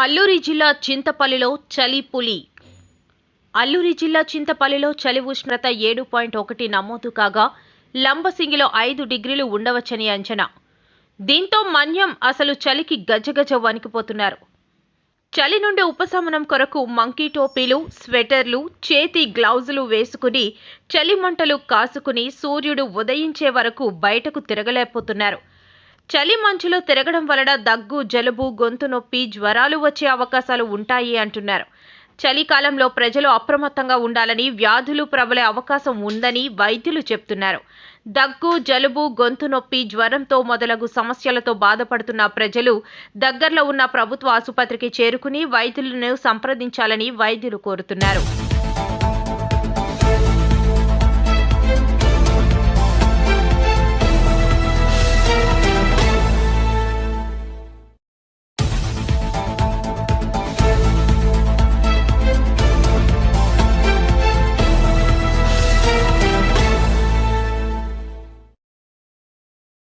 అల్లూరి జిల్లా చింతపల్లిలో చలి పులి. అల్లూరి జిల్లా చింతపల్లిలో చలి ఉష్ణోగ్రత ఏడు పాయింట్ ఒకటి నమోదు కాగా లంబసింగిలో ఐదు డిగ్రీలు ఉండవచ్చని అంచనా. దీంతో మన్యం అసలు చలికి గజగజ వణికిపోతున్నారు. చలి నుండి ఉపశమనం కొరకు మంకీ టోపీలు స్వెటర్లు చేతి గ్లౌజులు వేసుకుని చలి మంటలు కాసుకుని సూర్యుడు ఉదయించే వరకు బయటకు తిరగలేకపోతున్నారు. చలి మంచులో తిరగడం వలన దగ్గు జలుబు గొంతు నొప్పి జ్వరాలు వచ్చే అవకాశాలు ఉంటాయి అంటున్నారు. చలికాలంలో ప్రజలు అప్రమత్తంగా ఉండాలని వ్యాధులు ప్రబలే అవకాశం ఉందని వైద్యులు చెప్తున్నారు. దగ్గు జలుబు గొంతు నొప్పి జ్వరంతో మొదలగు సమస్యలతో బాధపడుతున్న ప్రజలు దగ్గరలో ఉన్న ప్రభుత్వ ఆసుపత్రికి చేరుకుని వైద్యులను సంప్రదించాలని వైద్యులు కోరుతున్నారు.